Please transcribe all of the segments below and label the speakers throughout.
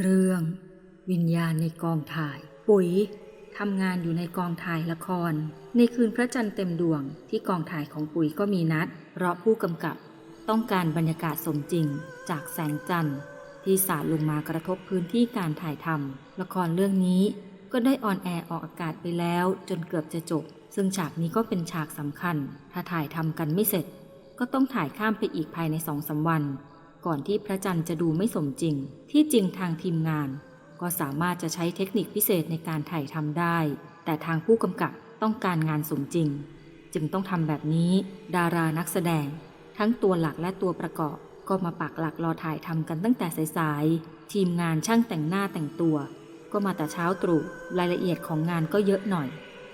Speaker 1: เรื่อง วิญญาณในกองถ่าย ปุ๋ยทำงานอยู่ในกองถ่ายละคร ในคืนพระจันทร์เต็มดวงที่กองถ่ายของปุ๋ยก็มีนัด เพราะผู้กำกับ ต้องการบรรยากาศสมจริง จากแสงจันทร์ ที่สาดลงมากระทบพื้นที่การถ่ายทำละครเรื่องนี้ก็ได้ออนแอร์ออกอากาศไปแล้ว จนเกือบจะจบ ซึ่งฉากนี้ก็เป็นฉากสำคัญ ถ้าถ่ายทำกันไม่เสร็จ ก็ต้องถ่ายข้ามไปอีกภายในสองสาวัน ก่อนที่พระจันทร์จะดูไม่สมจริง ที่จริงทางทีมงาน ก็สามารถจะใช้เทคนิคพิเศษในการถ่ายทำได้ แต่ทางผู้กำกับต้องการงานสมจริง จึงต้องทำแบบนี้ ดารานักแสดง ทั้งตัวหลักและตัวประกอบ ก็มาปักหลักรอถ่ายทำกันตั้งแต่สายๆทีมงานช่างแต่งหน้าแต่งตัว ก็มาแต่เช้าตรู่รายละเอียดของงานก็เยอะหน่อย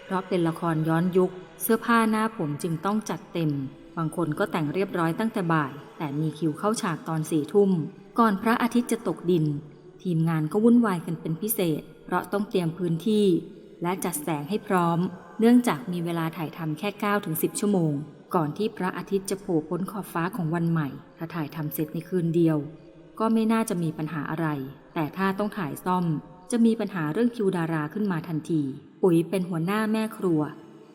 Speaker 1: เพราะเป็นละครย้อนยุค เสื้อผ้าหน้าผมจึงต้องจัดเต็ม บางคนก็แต่งเรียบร้อยตั้งแต่บ่าย แต่มีคิวเข้าฉากตอนสี่ทุ่ม ก่อนพระอาทิตย์จะตกดิน ทีมงานก็วุ่นวายกันเป็นพิเศษ เพราะต้องเตรียมพื้นที่ และจัดแสงให้พร้อม เนื่องจากมีเวลาถ่ายทำแค่9ถึง10 ชั่วโมง ก่อนที่พระอาทิตย์จะโผล่พ้นขอบฟ้าของวันใหม่ ถ้าถ่ายทำเสร็จในคืนเดียว ก็ไม่น่าจะมีปัญหาอะไร แต่ถ้าต้องถ่ายซ่อม จะมีปัญหาเรื่องคิวดาราขึ้นมาทันที ปุ๋ยเป็นหัวหน้าแม่ครัว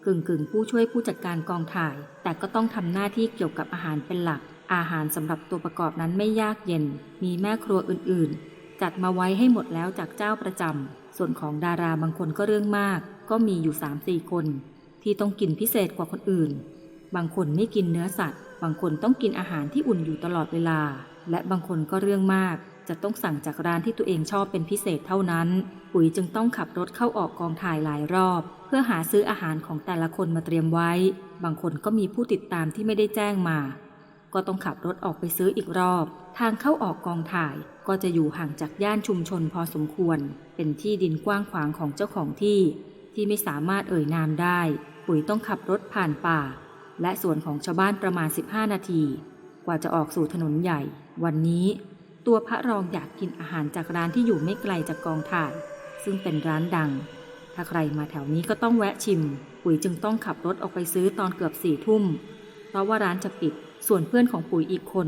Speaker 1: กึ่งกึ่งผู้ช่วยผู้จัดการกองถ่าย แต่ก็ต้องทำหน้าที่เกี่ยวกับอาหารเป็นหลัก อาหารสำหรับตัวประกอบนั้นไม่ยากเย็น มีแม่ครัวอื่นๆ จัดมาไว้ให้หมดแล้วจากเจ้าประจำส่วนของดาราบางคนก็เรื่องมาก ก็มีอยู่3-4คน ที่ต้องกินพิเศษกว่าคนอื่น บางคนไม่กินเนื้อสัตว์ บางคนต้องกินอาหารที่อุ่นอยู่ตลอดเวลา และบางคนก็เรื่องมาก จะต้องสั่งจากร้านที่ตัวเองชอบเป็นพิเศษเท่านั้น ปุ๋ยจึงต้องขับรถเข้าออกกองถ่ายหลายรอบ เพื่อหาซื้ออาหารของแต่ละคนมาเตรียมไว้ บางคนก็มีผู้ติดตามที่ไม่ได้แจ้งมา ก็ต้องขับรถออกไปซื้ออีกรอบ ทางเข้าออกกองถ่ายก็จะอยู่ห่างจากย่านชุมชนพอสมควร เป็นที่ดินกว้างขวางของเจ้าของที่ ที่ไม่สามารถเอ่ยนามได้ ปุ๋ยต้องขับรถผ่านป่า และสวนของชาวบ้านประมาณ 15 นาที กว่าจะออกสู่ถนนใหญ่ วันนี้ ตัวพระรองอยากกินอาหารจากร้านที่อยู่ไม่ไกลจากกองถ่าย ซึ่งเป็นร้านดัง ถ้าใครมาแถวนี้ก็ต้องแวะชิม ปุ๋ยจึงต้องขับรถออกไปซื้อตอนเกือบสี่ทุ่ม เพราะว่าร้านจะปิด ส่วนเพื่อนของปุ๋ยอีกคน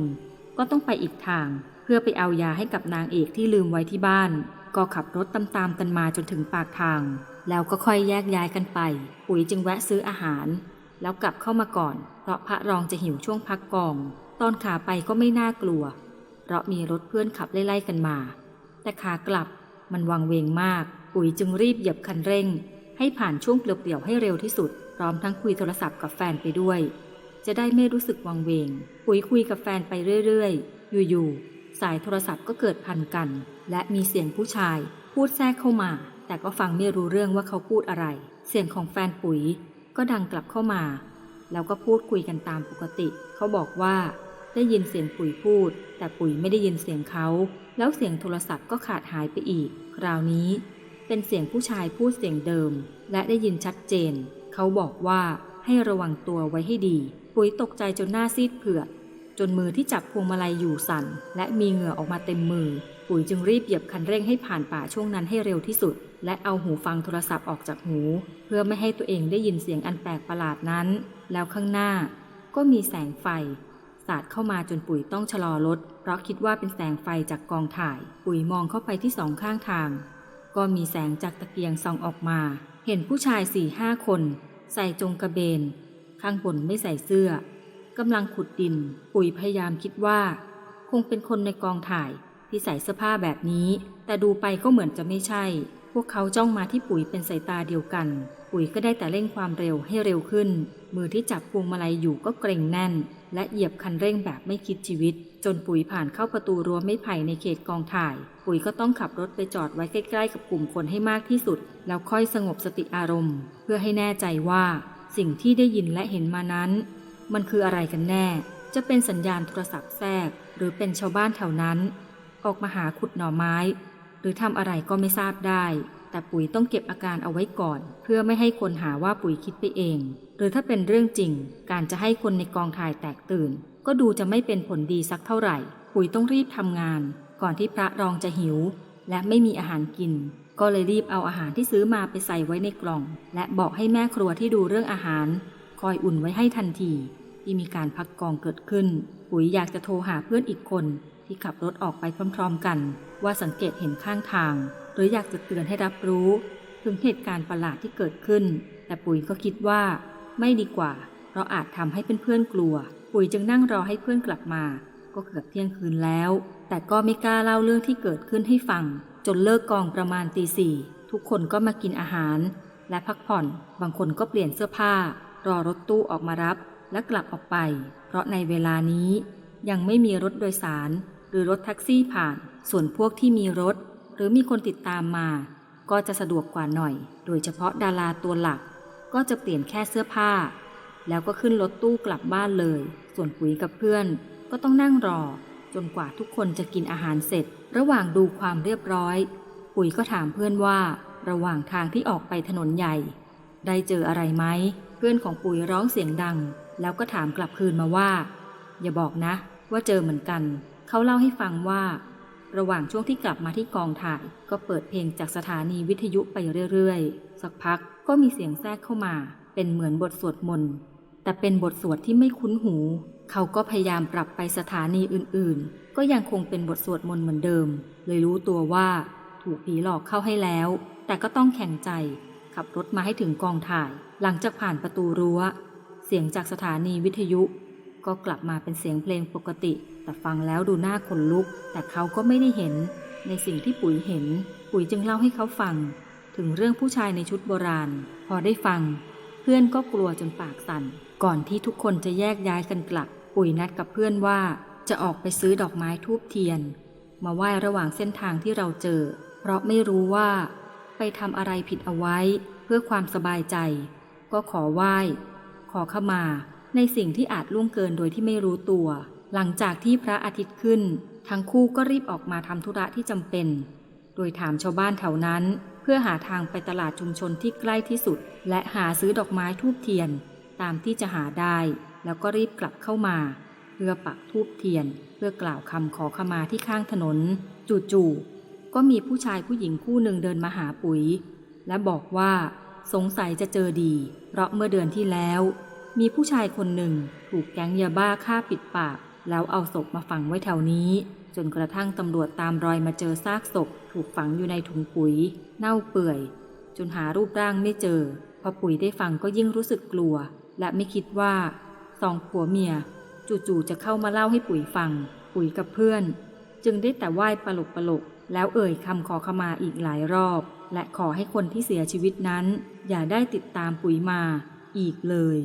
Speaker 1: ก็ต้องไปอีกทาง เพื่อไปเอายาให้กับนางเอกที่ลืมไว้ที่บ้าน ก็ขับรถตามๆกันมาจนถึงปากทาง แล้วก็ค่อยแยกย้ายกันไป ปุ๋ยจึงแวะซื้ออาหาร แล้วกลับเข้ามาก่อน เพราะพระรองจะหิวช่วงพักกอง ตอนขาไปก็ไม่น่ากลัว เพราะมีรถเพื่อนขับไล่ๆกันมา แต่ขากลับมันวังเวงมากปุ๋ยจึงรีบเหยียบคันเร่ง ให้ผ่านช่วงเปลี่ยวๆให้เร็วที่สุด พร้อมทั้งคุยโทรศัพท์กับแฟนไปด้วย จะได้ไม่รู้สึกวังเวงปุ๋ยคุยกับแฟนไปเรื่อยๆ อยู่ๆ สายโทรศัพท์ก็เกิดพันกัน และมีเสียงผู้ชาย พูดแทรกเข้ามา แต่ก็ฟังไม่รู้เรื่องว่าเขาพูดอะไร เสียงของแฟนปุ๋ยก็ดังกลับเข้ามา แล้วก็พูดคุยกันตามปกติ เขาบอกว่า ได้ยินเสียงปุ๋ยพูด แต่ปุ๋ยไม่ได้ยินเสียงเขา แล้วเสียงโทรศัพท์ก็ขาดหายไปอีก คราวนี้ เป็นเสียงผู้ชายพูดเสียงเดิม และได้ยินชัดเจน เขาบอกว่าให้ระวังตัวไว้ให้ดี ปุ๋ยตกใจจนหน้าซีดเผือกจนมือที่จับพวงมาลัยอยู่สั่น และมีเหงื่อออกมาเต็มมือ ปุ๋ยจึงรีบเหยียบคันเร่งให้ผ่านป่าช่วงนั้นให้เร็วที่สุด และเอาหูฟังโทรศัพท์ออกจากหู เพื่อไม่ให้ตัวเองได้ยินเสียงอันแปลกประหลาดนั้น แล้วข้างหน้าก็มีแสงไฟ สาดเข้ามาจนปุ๋ยต้องชะลอรถ เพราะคิดว่าเป็นแสงไฟจากกองถ่าย ปุ๋ยมองเข้าไปที่สองข้างทาง ก็มีแสงจากตะเกียงส่องออกมา เห็นผู้ชายสี่ห้าคน ใส่จงกระเบน ข้างบนไม่ใส่เสื้อกำลังขุดดิน ปุ๋ยพยายามคิดว่า คงเป็นคนในกองถ่ายที่ใส่เสื้อผ้าแบบนี้ แต่ดูไปก็เหมือนจะไม่ใช่ วกเขาจ้องมาที่ปุ๋ยเป็นสายตาเดียวกัน ปุ๋ยก็ได้แต่เร่งความเร็วให้เร็วขึ้น มือที่จับพวงมาลัยอยู่ก็เกร็งแน่น และเหยียบคันเร่งแบบไม่คิดชีวิต จนปุ๋ยผ่านเข้าประตูรั้วไม้ไผ่ในเขตกองถ่าย ปุ๋ยก็ต้องขับรถไปจอดไว้ใกล้ ๆ กับกลุ่มคนให้มากที่สุด แล้วค่อยสงบสติอารมณ์ เพื่อให้แน่ใจว่า สิ่งที่ได้ยินและเห็นมานั้น มันคืออะไรกันแน่ จะเป็นสัญญาณโทรศัพท์แทรก หรือเป็นชาวบ้านแถวนั้น ออกมาหาขุดหน่อไม้ รือทำอะไรก็ไม่ทราบได้ แต่ปุ๋ยต้องเก็บอาการเอาไว้ก่อน เพื่อไม่ให้คนหาว่าปุ๋ยคิดไปเอง หรือถ้าเป็นเรื่องจริง การจะให้คนในกองถ่ายแตกตื่น ก็ดูจะไม่เป็นผลดีสักเท่าไหร่ ปุ๋ยต้องรีบทำงาน ก่อนที่พระรองจะหิว และไม่มีอาหารกิน ก็เลยรีบเอาอาหารที่ซื้อมาไปใส่ไว้ในกล่อง และบอกให้แม่ครัวที่ดูเรื่องอาหาร คอยอุ่นไว้ให้ทันที ที่มีการพักกองเกิดขึ้น ปุ๋ยอยากจะโทรหาเพื่อนอีกคน ที่ขับรถออกไปพร้อมๆกัน ว่าสังเกตเห็นข้างทาง หรืออยากจะเตือนให้รับรู้ ถึงเหตุการณ์ประหลาดที่เกิดขึ้น แต่ปุ๋ยก็คิดว่า ไม่ดีกว่า เพราะอาจทำให้เพื่อนๆกลัว ปุ๋ยจึงนั่งรอให้เพื่อนกลับมา ก็เกือบเที่ยงคืนแล้ว แต่ก็ไม่กล้าเล่าเรื่องที่เกิดขึ้นให้ฟัง จนเลิกกองประมาณตีสี่ทุกคนก็มากินอาหาร และพักผ่อน บางคนก็เปลี่ยนเสื้อผ้า รอรถตู้ออกมารับ และกลับออกไป เพราะในเวลานี้ยังไม่มีรถโดยสาร หรือรถแท็กซี่ผ่าน ส่วนพวกที่มีรถ หรือมีคนติดตามมา ก็จะสะดวกกว่าหน่อย โดยเฉพาะดาราตัวหลัก ก็จะเปลี่ยนแค่เสื้อผ้า แล้วก็ขึ้นรถตู้กลับบ้านเลย ส่วนปุ๋ยกับเพื่อน ก็ต้องนั่งรอ จนกว่าทุกคนจะกินอาหารเสร็จ ระหว่างดูความเรียบร้อย ปุ๋ยก็ถามเพื่อนว่า ระหว่างทางที่ออกไปถนนใหญ่ ได้เจออะไรไหมเพื่อนของปุ๋ยร้องเสียงดัง แล้วก็ถามกลับคืนมาว่า อย่าบอกนะ ว่าเจอเหมือนกัน เขาเล่าให้ฟังว่า ระหว่างช่วงที่กลับมาที่กองถ่าย ก็เปิดเพลงจากสถานีวิทยุไปเรื่อยๆ สักพักก็มีเสียงแทรกเข้ามา เป็นเหมือนบทสวดมนต์แต่เป็นบทสวดที่ไม่คุ้นหู เขาก็พยายามปรับไปสถานีอื่นๆ ก็ยังคงเป็นบทสวดมนต์เหมือนเดิม เลยรู้ตัวว่าถูกผีหลอกเข้าให้แล้ว แต่ก็ต้องแข่งใจ ขับรถมาให้ถึงกองถ่าย หลังจากผ่านประตูรั้ว เสียงจากสถานีวิทยุ ก็กลับมาเป็นเสียงเพลงปกติ แต่ฟังแล้วดูหน้าขนลุก แต่เขาก็ไม่ได้เห็น ในสิ่งที่ปุ๋ยเห็น ปุ๋ยจึงเล่าให้เขาฟัง ถึงเรื่องผู้ชายในชุดโบราณ พอได้ฟัง เพื่อนก็กลัวจนปากสั่น ก่อนที่ทุกคนจะแยกย้ายกันกลับ ปุ๋ยนัดกับเพื่อนว่าจะออกไปซื้อดอกไม้ทูบเทียน มาไหว้ระหว่างเส้นทางที่เราเจอ เพราะไม่รู้ว่า ไปทำอะไรผิดเอาไว้ เพื่อความสบายใจ ก็ขอไหว้ อขมาในสิ่งที่อาจล่วงเกินโดยที่ไม่รู้ตัว หลังจากที่พระอาทิตย์ขึ้น ทั้งคู่ก็รีบออกมาทำธุระที่จำเป็น โดยถามชาวบ้านแถวนั้น เพื่อหาทางไปตลาดชุมชนที่ใกล้ที่สุด และหาซื้อดอกไม้ทูบเทียน ตามที่จะหาได้ แล้วก็รีบกลับเข้ามา เพื่อปักทูบเทียน เพื่อกล่าวคำขอขมาที่ข้างถนน จู่ๆก็มีผู้ชายผู้หญิงคู่หนึ่งเดินมาหาปุ๋ย และบอกว่า สงสัยจะเจอดี เพราะเมื่อเดือนที่แล้ว มีผู้ชายคนหนึ่งถูกแก๊งยาบ้าฆ่าปิดปาก แล้วเอาศพมาฝังไว้แถวนี้ จนกระทั่งตำรวจตามรอยมาเจอซากศพ ถูกฝังอยู่ในถุงปุ๋ย เน่าเปื่อย จนหารูปร่างไม่เจอ พอปุ๋ยได้ฟังก็ยิ่งรู้สึกกลัว และไม่คิดว่าสองผัวเมีย จู่ๆจะเข้ามาเล่าให้ปุ๋ยฟัง ปุ๋ยกับเพื่อน จึงได้แต่ไหว้ปลกปลกแล้วเอ่ยคำขอขมาอีกหลายรอบ และขอให้คนที่เสียชีวิตนั้น อย่าได้ติดตามปุ๋ยมาอีกเลย